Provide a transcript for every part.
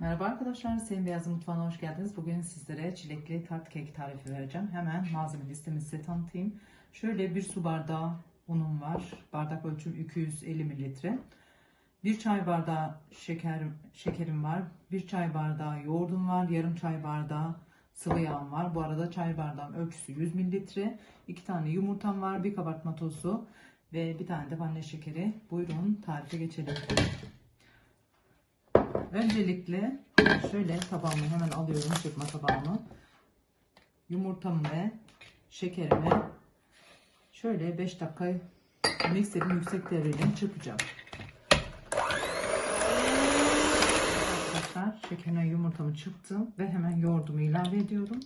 Merhaba arkadaşlar, Sayın Beyaz Mutfağı'na hoş geldiniz. Bugün sizlere çilekli tart kek tarifi vereceğim. Hemen malzeme listemi size tanıtayım. Şöyle bir su bardağı unum var. Bardak ölçüm 250 mililitre. Bir çay bardağı şeker, şekerim var. Bir çay bardağı yoğurdum var. Yarım çay bardağı sıvı yağım var. Bu arada çay bardağım ölçüsü 100 mililitre. İki tane yumurtam var. Bir kabartma tozu ve bir tane de vanilya şekeri. Buyurun tarife geçelim. Öncelikle şöyle tabağımı hemen alıyorum çırpma tabağımı. Yumurtamı ve şekerimi şöyle 5 dakika mikserin yüksek devreyle çırpacağım. Arkadaşlar şekerine yumurtamı çırptım ve hemen yoğurdumu ilave ediyorum.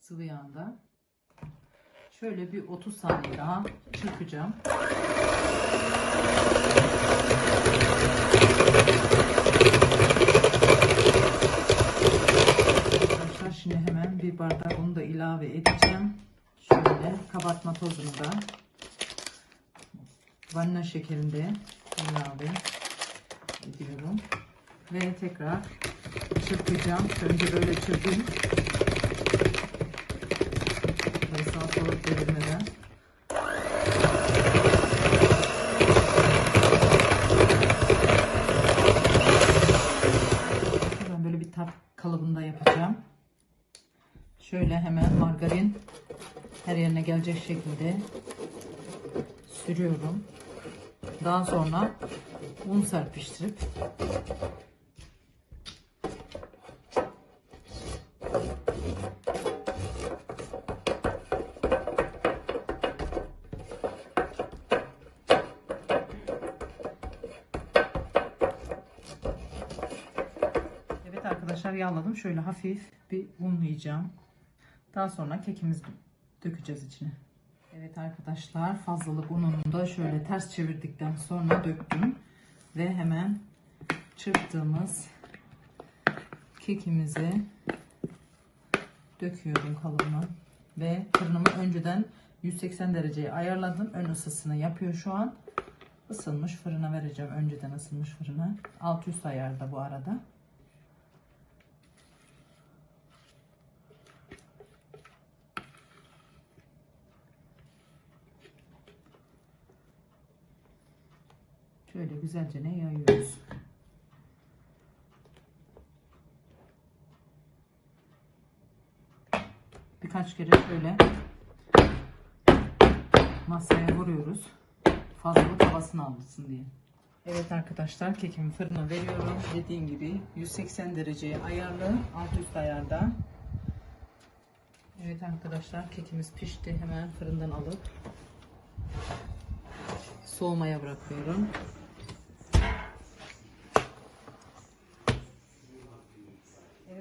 Sıvı yağında Şöyle bir 30 saniye daha çırpacağım. Arkadaşlar şimdi hemen bir bardak onu da ilave edeceğim. Şöyle kabartma tozunu da vanilya şekerini ilave ediyorum. Ve tekrar çırpacağım. Önce böyle çırpayım. Ve sağ sola devirmeden. Ben böyle bir tart kalıbında yapacağım. Şöyle hemen margarin her yerine gelecek şekilde sürüyorum. Daha sonra un serpiştirip Evet arkadaşlar yağladım. Şöyle hafif bir unlayacağım. Daha sonra kekimizi dökeceğiz içine. Evet arkadaşlar fazlalık ununu da şöyle ters çevirdikten sonra döktüm. Ve hemen çırptığımız kekimizi döküyorum kalıbına. Ve fırınımı önceden 180 dereceye ayarladım. Ön ısısını yapıyor şu an. Isınmış fırına vereceğim. Önceden ısınmış fırına. Alt üst ayarda bu arada. Şöyle güzelce ne yayıyoruz. Birkaç kere şöyle masaya vuruyoruz. Fazlalık havasını alsın diye. Evet arkadaşlar kekimi fırına veriyorum. Dediğim gibi 180 dereceye ayarlı. Alt üst ayarda. Evet arkadaşlar kekimiz pişti. Hemen fırından alıp soğumaya bırakıyorum.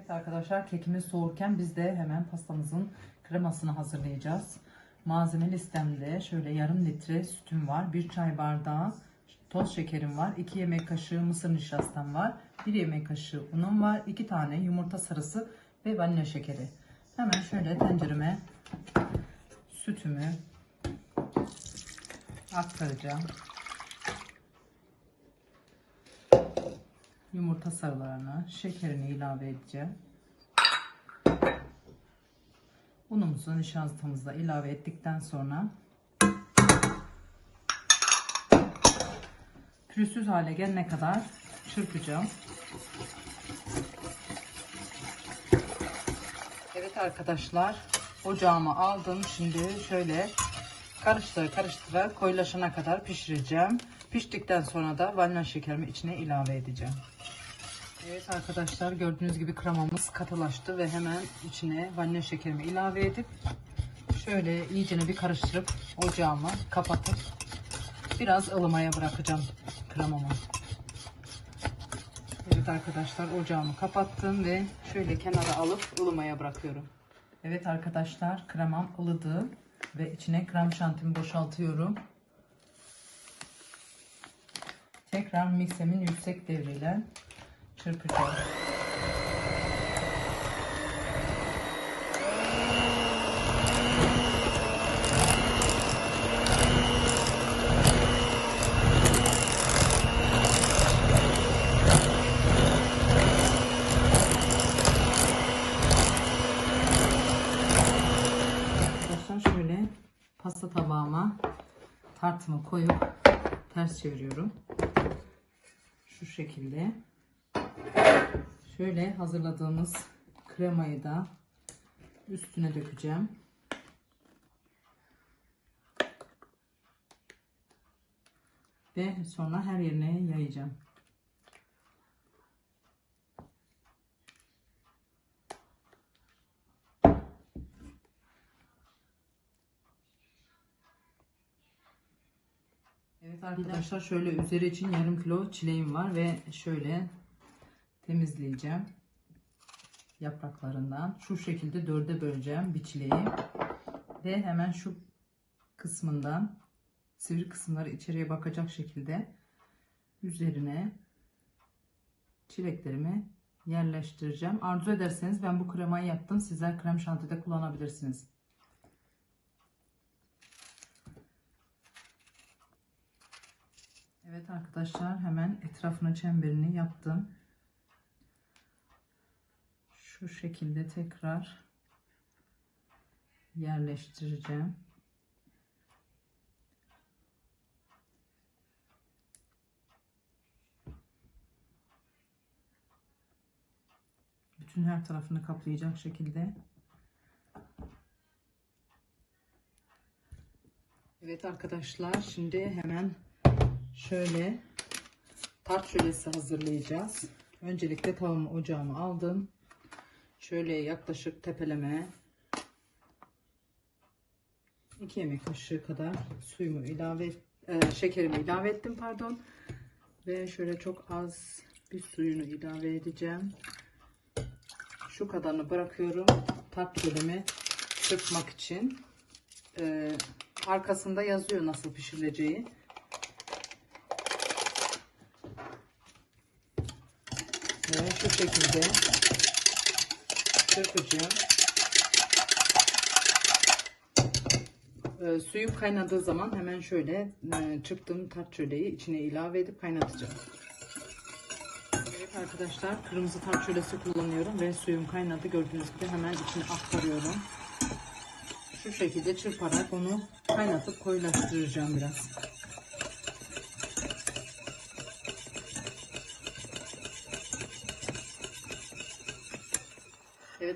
Arkadaşlar kekimiz soğurken biz de hemen pastamızın kremasını hazırlayacağız. Malzeme listemde şöyle yarım litre sütüm var. Bir çay bardağı toz şekerim var. 2 yemek kaşığı mısır nişastam var. 1 yemek kaşığı unum var. 2 tane yumurta sarısı ve vanilya şekeri. Hemen şöyle tencereme sütümü aktaracağım. Yumurta sarılarını, şekerini ilave edeceğim. Unumuzu nişastamızda ilave ettikten sonra pürüzsüz hale gelene kadar çırpacağım. Evet arkadaşlar ocağımı aldım. Şimdi şöyle karıştıra karıştıra koyulaşana kadar pişireceğim. Piştikten sonra da vanilya şekerimi içine ilave edeceğim. Evet arkadaşlar gördüğünüz gibi kremamız katılaştı ve hemen içine vanilya şekerimi ilave edip şöyle iyicene bir karıştırıp ocağımı kapatıp biraz ılımaya bırakacağım kremamı. Evet arkadaşlar ocağımı kapattım ve şöyle kenara alıp ılımaya bırakıyorum. Evet arkadaşlar kremam ılıdı ve içine krem şantimi boşaltıyorum. Tekrar miksemin yüksek devriyle çırpacağım. Arkadaşlar şöyle pasta tabağıma tartımı koyup ters çeviriyorum. Şu şekilde. Şöyle hazırladığımız kremayı da üstüne dökeceğim. Ve sonra her yerine yayacağım. Evet arkadaşlar şöyle üzeri için yarım kilo çileğim var ve şöyle temizleyeceğim yapraklarından. Şu şekilde dörde böleceğim bir çileği ve hemen şu kısmından sivri kısımları içeriye bakacak şekilde üzerine çileklerimi yerleştireceğim. Arzu ederseniz ben bu kremayı yaptım. Sizler krem şantide kullanabilirsiniz. Evet arkadaşlar hemen etrafına çemberini yaptım. Şu şekilde tekrar yerleştireceğim. Bütün her tarafını kaplayacak şekilde. Evet arkadaşlar şimdi hemen şöyle tart şölesi hazırlayacağız. Öncelikle tavamı ocağıma aldım. Şöyle yaklaşık tepeleme 2 yemek kaşığı kadar suyumu ilave e, şekerimi ilave ettim pardon. Ve şöyle çok az bir suyunu ilave edeceğim. Şu kadarını bırakıyorum. Tart şölemi çırpmak için. E, arkasında yazıyor nasıl pişirileceği. Ve şu şekilde çırpacağım. Ee, suyum kaynadığı zaman hemen şöyle e, çırptığım tart çöleği içine ilave edip kaynatacağım. Evet arkadaşlar kırmızı tart çölesi kullanıyorum ve suyum kaynadı. Gördüğünüz gibi hemen içine aktarıyorum. Şu şekilde çırparak onu kaynatıp koyulaştıracağım biraz.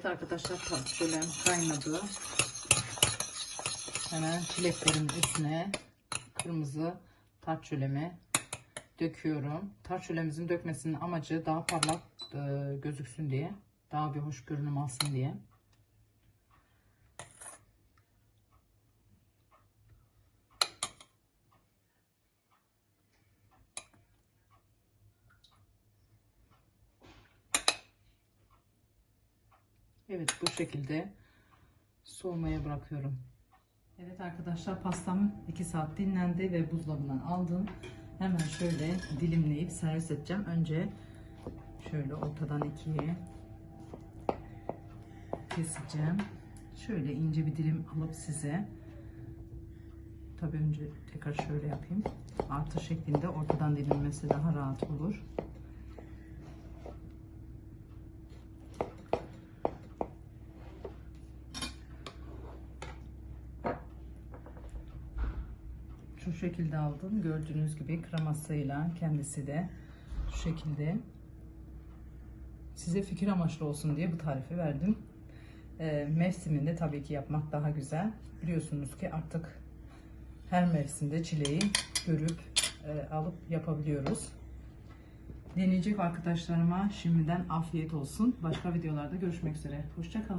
Evet arkadaşlar tarçölem kaynadı. Hemen çileklerimin üstüne kırmızı tarçölemi döküyorum. Tarçölemizin dökmesinin amacı daha parlak e, gözüksün diye. Daha bir hoş görünüm alsın diye. Evet bu şekilde soğumaya bırakıyorum. Evet arkadaşlar pastam 2 saat dinlendi ve buzdolabından aldım. Hemen şöyle dilimleyip servis edeceğim. Önce şöyle ortadan ikiye keseceğim. Şöyle ince bir dilim alıp size tabii önce tekrar şöyle yapayım. Artı şeklinde ortadan dilimlemesi daha rahat olur. şu şekilde aldım. Gördüğünüz gibi kremasıyla kendisi de şu şekilde size fikir amaçlı olsun diye bu tarifi verdim. E, mevsiminde tabii ki yapmak daha güzel. Biliyorsunuz ki artık her mevsimde çileği görüp e, alıp yapabiliyoruz. Deneyecek arkadaşlarıma şimdiden afiyet olsun. Başka videolarda görüşmek üzere. Hoşçakalın.